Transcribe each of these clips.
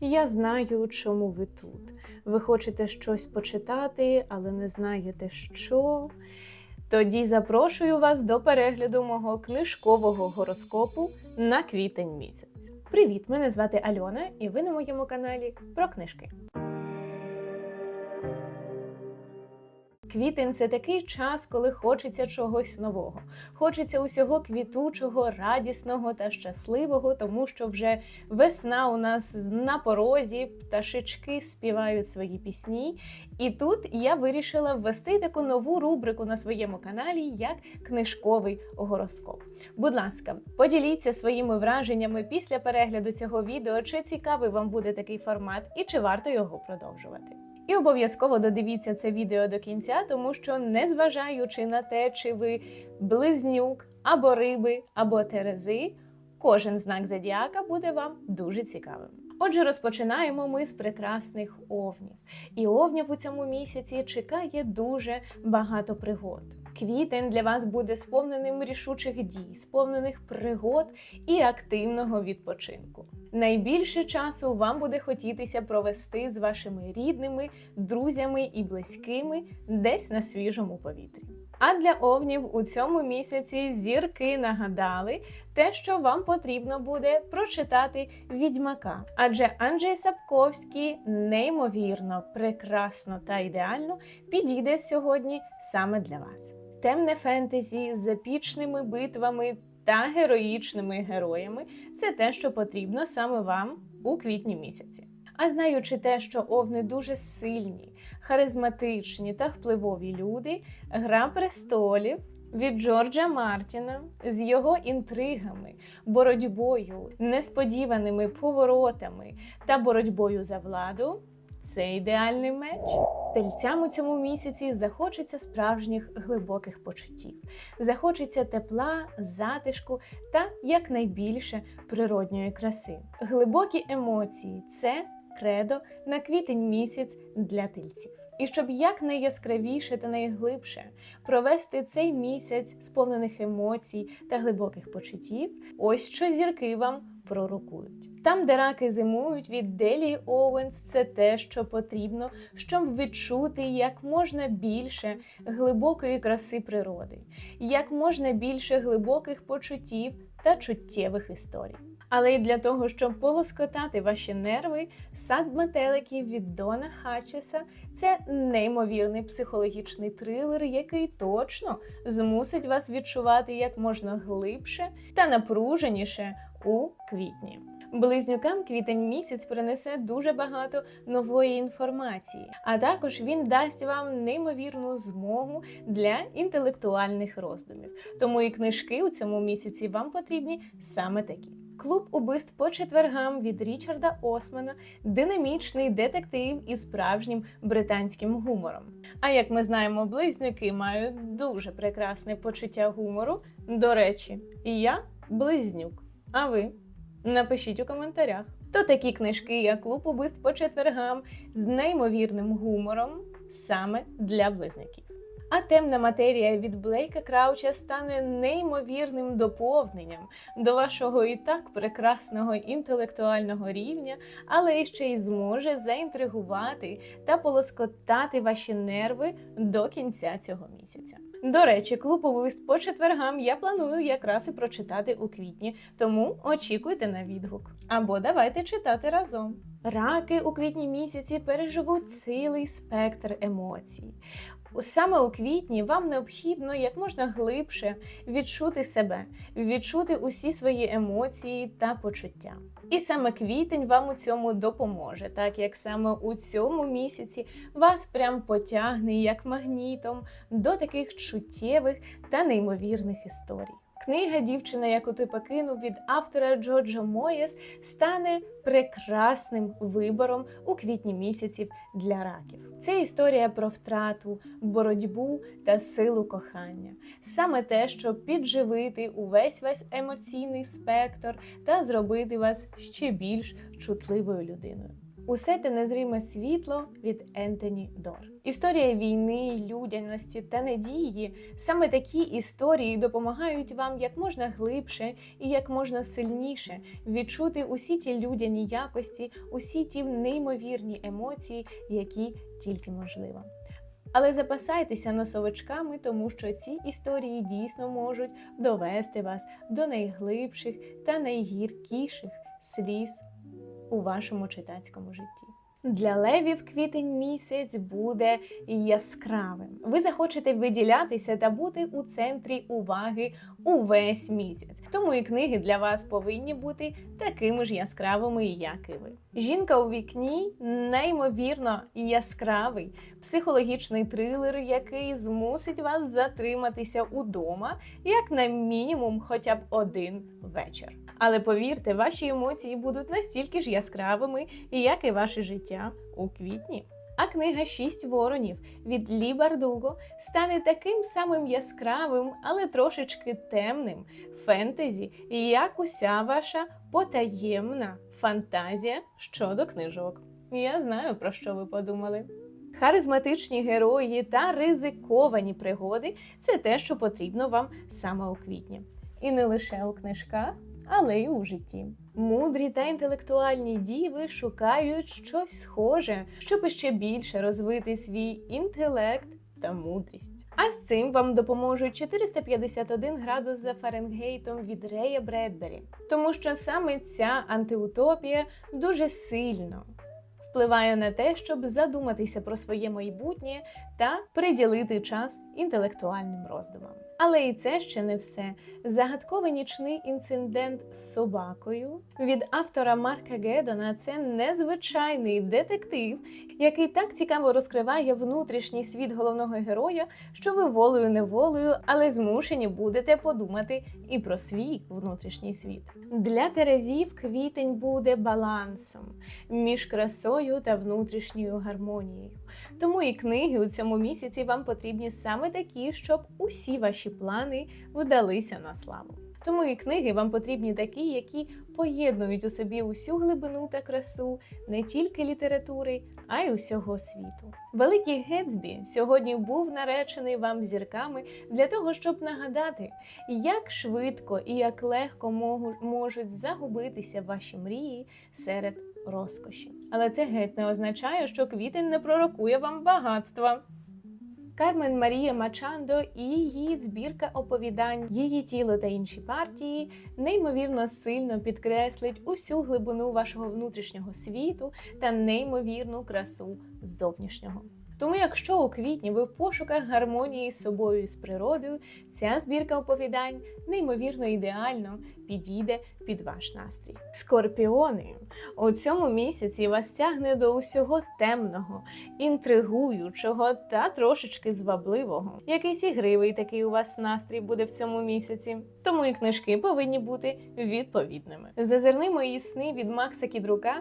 Я знаю, чому ви тут. Ви хочете щось почитати, але не знаєте що. Тоді запрошую вас до перегляду мого книжкового гороскопу на квітень місяць. Привіт! Мене звати Альона, і ви на моєму каналі про книжки. Квітень це такий час, коли хочеться чогось нового. Хочеться усього квітучого, радісного та щасливого, тому що вже весна у нас на порозі, пташечки співають свої пісні. І тут я вирішила ввести таку нову рубрику на своєму каналі як книжковий гороскоп. Будь ласка, поділіться своїми враженнями після перегляду цього відео, чи цікавий вам буде такий формат і чи варто його продовжувати. І обов'язково додивіться це відео до кінця, тому що, незважаючи на те, чи ви близнюк, або риби, або терези, кожен знак зодіака буде вам дуже цікавим. Отже, розпочинаємо ми з прекрасних овнів. І овнів у цьому місяці чекає дуже багато пригод. Квітень для вас буде сповненим рішучих дій, сповнених пригод і активного відпочинку. Найбільше часу вам буде хотітися провести з вашими рідними, друзями і близькими десь на свіжому повітрі. А для овнів у цьому місяці зірки нагадали те, що вам потрібно буде прочитати відьмака. Адже Анджей Сапковський неймовірно, прекрасно та ідеально підійде сьогодні саме для вас. Темне фентезі з епічними битвами та героїчними героями це те, що потрібно саме вам у квітні місяці. А знаючи те, що овни дуже сильні, харизматичні та впливові люди, гра престолів від Джорджа Мартіна з його інтригами, боротьбою, несподіваними поворотами та боротьбою за владу. Це ідеальний меч. Тельцям у цьому місяці захочеться справжніх глибоких почуттів, захочеться тепла, затишку та якнайбільше природньої краси. Глибокі емоції це кредо на квітень місяць для тельців. І щоб якнайяскравіше та найглибше провести цей місяць сповнених емоцій та глибоких почуттів, ось що зірки вам пророкують. Там, де раки зимують від Делії Оуенс, це те, що потрібно, щоб відчути як можна більше глибокої краси природи, як можна більше глибоких почуттів та чуттєвих історій. Але й для того, щоб полоскотати ваші нерви, сад метеликів від Дона Хатчеса це неймовірний психологічний трилер, який точно змусить вас відчувати як можна глибше та напруженіше у квітні. Близнюкам квітень місяць принесе дуже багато нової інформації, а також він дасть вам неймовірну змогу для інтелектуальних роздумів. Тому і книжки у цьому місяці вам потрібні саме такі. Клуб убивств по четвергам від Річарда Османа динамічний детектив із справжнім британським гумором. А як ми знаємо, близнюки мають дуже прекрасне почуття гумору. До речі, і я близнюк. А ви? Напишіть у коментарях. То такі книжки, як клуб убивств по четвергам з неймовірним гумором саме для близнюків. А темна матерія від Блейка Крауча стане неймовірним доповненням до вашого і так прекрасного інтелектуального рівня, але ще й зможе заінтригувати та полоскотати ваші нерви до кінця цього місяця. До речі, клуповий по четвергам я планую якраз і прочитати у квітні, тому очікуйте на відгук. Або давайте читати разом. Раки у квітні місяці переживуть цілий спектр емоцій. Саме у квітні вам необхідно як можна глибше відчути себе, відчути усі свої емоції та почуття. І саме квітень вам у цьому допоможе, так як саме у цьому місяці вас прям потягне як магнітом до таких чуттєвих та неймовірних історій. Книга Дівчина, яку ти покинув від автора Джорджа Моєс, стане прекрасним вибором у квітні місяців для раків. Це історія про втрату, боротьбу та силу кохання. Саме те, щоб підживити увесь весь емоційний спектр та зробити вас ще більш чутливою людиною. Усе те незриме світло від Ентоні Дор. Історія війни, людяності та надії. Саме такі історії допомагають вам як можна глибше і як можна сильніше відчути усі ті людяні якості, усі ті неймовірні емоції, які тільки можливо. Але запасайтеся носовичками, тому що ці історії дійсно можуть довести вас до найглибших та найгіркіших сліз у вашому читацькому житті. Для левів квітень місяць буде яскравим. Ви захочете виділятися та бути у центрі уваги увесь місяць. Тому і книги для вас повинні бути такими ж яскравими, як і ви. Жінка у вікні неймовірно яскравий психологічний трилер, який змусить вас затриматися удома, як на мінімум, хоча б один вечір. Але повірте, ваші емоції будуть настільки ж яскравими, як і ваше життя у квітні. А книга Шість воронів від Лі Бардуго стане таким самим яскравим, але трошечки темним фентезі, як уся ваша потаємна фантазія щодо книжок. Я знаю, про що ви подумали. Харизматичні герої та ризиковані пригоди це те, що потрібно вам саме у квітні. І не лише у книжках, але й у житті. Мудрі та інтелектуальні діви шукають щось схоже, щоб іще більше розвити свій інтелект та мудрість. А з цим вам допоможуть 451 градус за Фаренгейтом від Рея Бредбері, тому що саме ця антиутопія дуже сильно впливає на те, щоб задуматися про своє майбутнє та приділити час інтелектуальним роздумам. Але і це ще не все. Загадковий нічний інцидент з собакою від автора Марка Гедона це незвичайний детектив, який так цікаво розкриває внутрішній світ головного героя, що ви волею неволею, але змушені будете подумати і про свій внутрішній світ. Для Терезів квітень буде балансом між красою та внутрішньою гармонією. Тому і книги у цьому місяці вам потрібні саме такі, щоб усі ваші плани вдалися на славу. Тому і книги вам потрібні такі, які поєднують у собі усю глибину та красу не тільки літератури, а й усього світу. Великий Гетсбі сьогодні був наречений вам зірками для того, щоб нагадати, як швидко і як легко можуть загубитися ваші мрії серед розкоші. Але це геть не означає, що квітень не пророкує вам багатства. Кармен Марія Мачандо і її збірка оповідань, її тіло та інші партії неймовірно сильно підкреслить усю глибину вашого внутрішнього світу та неймовірну красу зовнішнього. Тому, якщо у квітні ви в пошуках гармонії з собою і з природою, ця збірка оповідань неймовірно ідеально підійде під ваш настрій. Скорпіони у цьому місяці вас тягне до усього темного, інтригуючого та трошечки звабливого. Якийсь ігривий такий у вас настрій буде в цьому місяці. Тому і книжки повинні бути відповідними. Зазирни мої сни від Макса Кідрука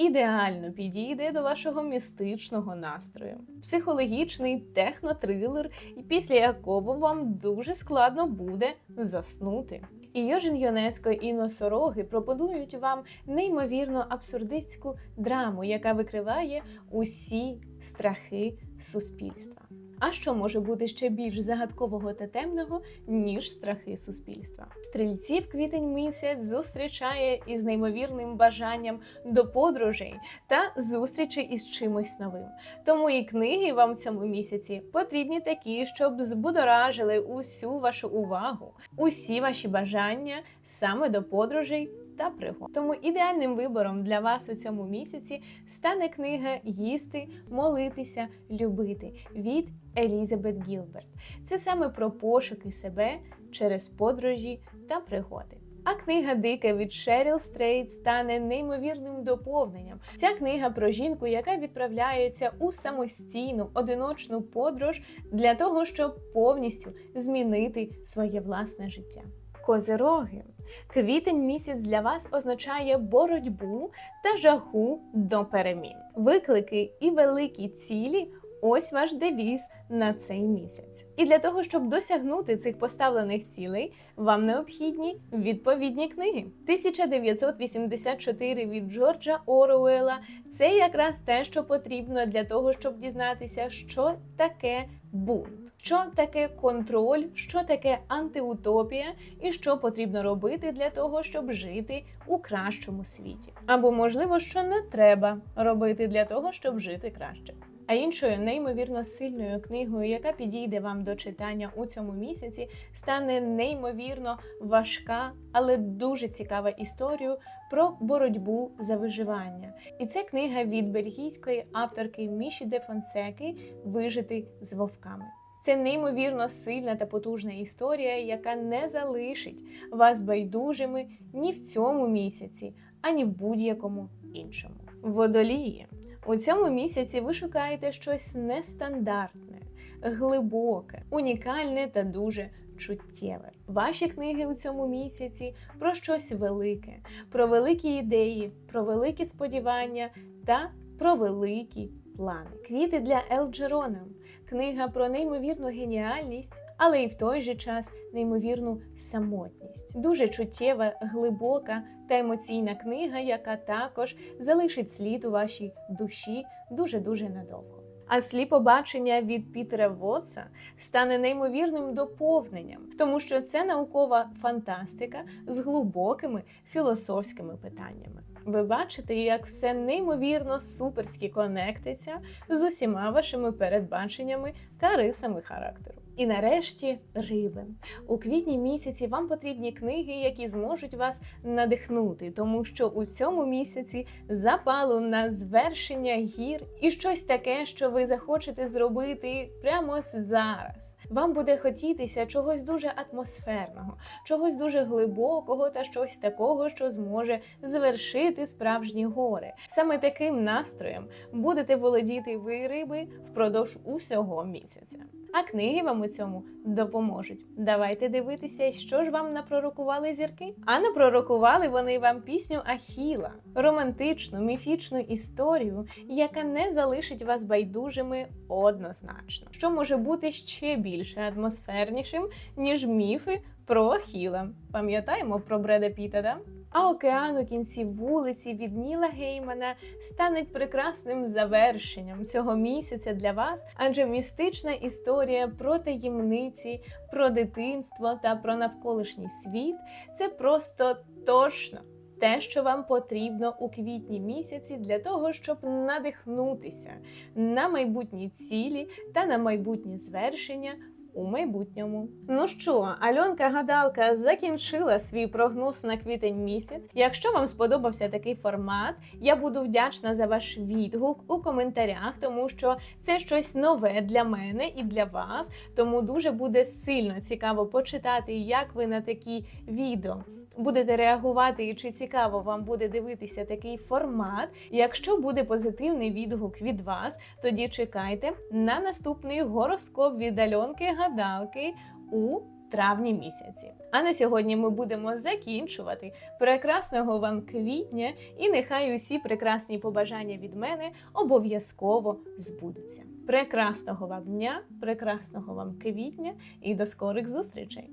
ідеально підійде до вашого містичного настрою. Психологічний технотрилер, після якого вам дуже складно буде заснути. І Йожин Йонеско і носороги пропонують вам неймовірно абсурдистську драму, яка викриває усі страхи суспільства. А що може бути ще більш загадкового та темного, ніж страхи суспільства? Стрільців квітень місяць зустрічає із неймовірним бажанням до подорожей та зустрічі із чимось новим. Тому і книги вам в цьому місяці потрібні такі, щоб збудоражили усю вашу увагу, усі ваші бажання саме до подорожей та пригод. Тому ідеальним вибором для вас у цьому місяці стане книга Їсти, молитися, любити від Елізабет Гілберт. Це саме про пошуки себе через подорожі та пригоди. А книга Дика від Шеріл Стрейт стане неймовірним доповненням. Ця книга про жінку, яка відправляється у самостійну одиночну подорож для того, щоб повністю змінити своє власне життя. Козироги. Квітень місяць для вас означає боротьбу та жагу до перемін. Виклики і великі цілі Ось ваш девіз на цей місяць. І для того, щоб досягнути цих поставлених цілей, вам необхідні відповідні книги. 1984 від Джорджа Оруела це якраз те, що потрібно для того, щоб дізнатися, що таке бунт, що таке контроль, що таке антиутопія, і що потрібно робити для того, щоб жити у кращому світі. Або можливо, що не треба робити для того, щоб жити краще. А іншою неймовірно сильною книгою, яка підійде вам до читання у цьому місяці, стане неймовірно важка, але дуже цікава історія про боротьбу за виживання. І це книга від бельгійської авторки Міші де Фонсеки Вижити з вовками. Це неймовірно сильна та потужна історія, яка не залишить вас байдужими ні в цьому місяці, ані в будь-якому іншому. Водолії. У цьому місяці ви шукаєте щось нестандартне, глибоке, унікальне та дуже чуттєве. Ваші книги у цьому місяці про щось велике, про великі ідеї, про великі сподівання та про великі плани. Квіти для Елджерона. Книга про неймовірну геніальність, але і в той же час неймовірну самотність. Дуже чуттєва, глибока та емоційна книга, яка також залишить слід у вашій душі дуже дуже надовго. А сліпобачення від Пітера Вотса стане неймовірним доповненням, тому що це наукова фантастика з глибокими філософськими питаннями. Ви бачите, як все неймовірно суперськи конектиться з усіма вашими передбаченнями та рисами характеру. І нарешті риби. У квітні місяці вам потрібні книги, які зможуть вас надихнути, тому що у цьому місяці запалу на звершення гір і щось таке, що ви захочете зробити прямо зараз. Вам буде хотітися чогось дуже атмосферного, чогось дуже глибокого та щось такого, що зможе звершити справжні гори. Саме таким настроєм будете володіти ви риби впродовж усього місяця. А книги вам у цьому допоможуть. Давайте дивитися, що ж вам напророкували зірки. А напророкували вони вам пісню Ахіла, романтичну, міфічну історію, яка не залишить вас байдужими однозначно. Що може бути ще більше атмосфернішим, ніж міфи про Ахіла. Пам'ятаємо про Бреда Піта, да? А океан у кінці вулиці від Ніла Геймана стане прекрасним завершенням цього місяця для вас, адже містична історія про таємниці, про дитинство та про навколишній світ це просто точно. Те, що вам потрібно у квітні місяці для того, щоб надихнутися на майбутні цілі та на майбутні звершення у майбутньому. Ну що, Альонка Гадалка закінчила свій прогноз на квітень місяць. Якщо вам сподобався такий формат, я буду вдячна за ваш відгук у коментарях, тому що це щось нове для мене і для вас. Тому дуже буде сильно цікаво почитати, як ви на такі відео. Будете реагувати, і чи цікаво вам буде дивитися такий формат. Якщо буде позитивний відгук від вас, тоді чекайте на наступний гороскоп від Альонки Гадалки у травні місяці. А на сьогодні ми будемо закінчувати. Прекрасного вам квітня, і нехай усі прекрасні побажання від мене обов'язково збудуться. Прекрасного вам дня, прекрасного вам квітня і до скорих зустрічей!